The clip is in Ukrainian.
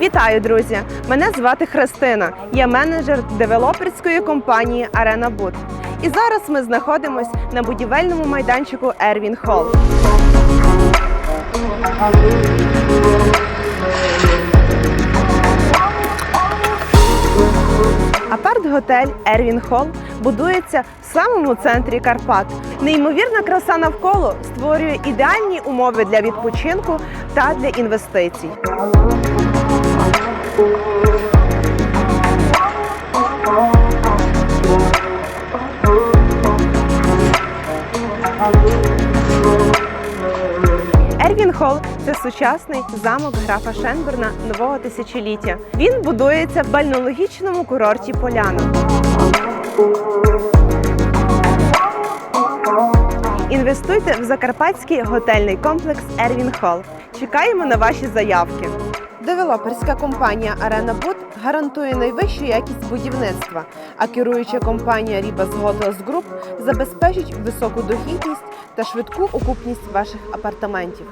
Вітаю, друзі! Мене звати Христина. Я менеджер девелоперської компанії Арена Буд. І зараз ми знаходимось на будівельному майданчику Ервін Холл. Апарт-готель Ервін Холл будується в самому центрі Карпат. Неймовірна краса навколо створює ідеальні умови для відпочинку та для інвестицій. Ервін Холл це сучасний замок графа Шенберна нового тисячоліття. Він будується в бальнологічному курорті Поляна. Інвестуйте в закарпатський готельний комплекс Ервін Холл. Чекаємо на ваші заявки. Девелоперська компанія Арена Буд гарантує найвищу якість будівництва, а керуюча компанія Ribas Hotels Груп забезпечить високу дохідність та швидку окупність ваших апартаментів.